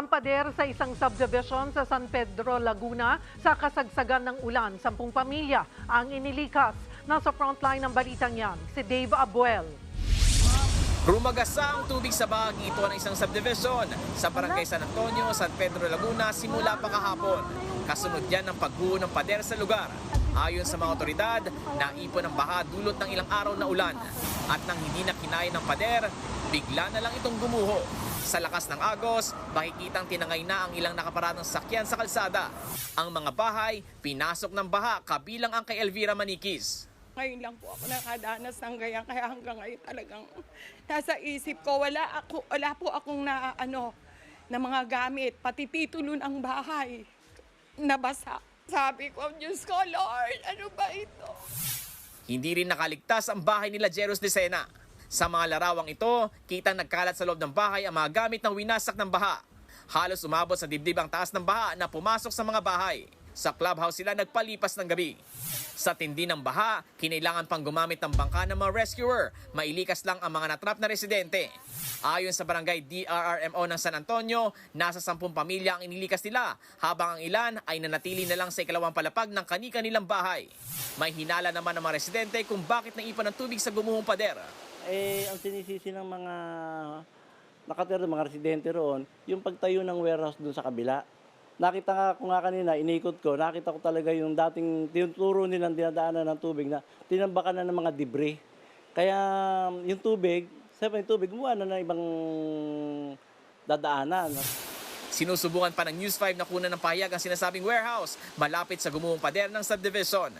ang pader sa isang subdivision sa San Pedro, Laguna sa kasagsagan ng ulan. Sampung pamilya ang inilikas. Nasa frontline ng balitang yan, si Dave Abuel. Rumagasa ang tubig sa bahagi ito ng isang subdivision sa Barangay San Antonio, San Pedro, Laguna simula pa kahapon. Kasunod yan ng pagguho ng pader sa lugar. Ayon sa mga otoridad, naipon ang baha dulot ng ilang araw na ulan. At nang hindi na kinaya ng pader, bigla na lang itong gumuho. Sa lakas ng agos, makikitang tinangay na ang ilang nakaparadang sakyan sa kalsada. Ang mga bahay, pinasok ng baha kabilang ang kay Elvira Manikis. Ngayon lang po ako nakadanas ng ganyan kaya hanggang ngayon talagang nasa isip ko wala ako wala po akong na ano na mga gamit pati titulo ng bahay nabasa. Sabi ko, Diyos ko, Lord, ano ba ito? Hindi rin nakaligtas ang bahay nila Jeros de Sena. Sa mga larawang ito, kitang nagkalat sa loob ng bahay ang mga gamit ng winasak ng baha. Halos umabot sa dibdib ang taas ng baha na pumasok sa mga bahay. Sa clubhouse sila nagpalipas ng gabi. Sa tindi ng baha, kinailangan pang gumamit ng bangka ng mga rescuer. Mailikas lang ang mga natrap na residente. Ayon sa barangay DRRMO ng San Antonio, nasa sampung pamilya ang inilikas nila, habang ang ilan ay nanatili na lang sa ikalawang palapag ng kani-kanilang bahay. May hinala naman ng mga residente kung bakit naipon ng tubig sa gumuhong pader. Eh, ang sinisisi ng mga nakatira, mga residente roon, yung pagtayo ng warehouse doon sa kabila. Nakita nga ko nga kanina, inikot ko, nakita ko talaga yung dating tinuturo nilang dinadaanan ng tubig na tinambakan na ng mga debris. Kaya yung tubig, sabi yung tubig, gumawa na ng ibang dadaanan. Sinusubukan pa ng News 5 na kunan ng pahayag ang sinasabing warehouse malapit sa gumuhong pader ng subdivision.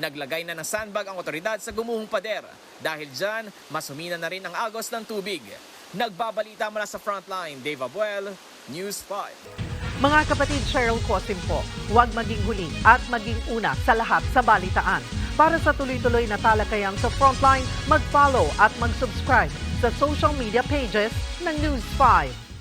Naglagay na ng sandbag ang otoridad sa gumuhong pader. Dahil dyan, mas humina na rin ang agos ng tubig. Nagbabalita mula sa frontline, Dave Abuel, News 5. Mga kapatid Cheryl Cosim po, huwag maging huli at maging una sa lahat sa balitaan. Para sa tuloy-tuloy na talakayan sa Frontline, mag-follow at mag-subscribe sa social media pages ng News 5.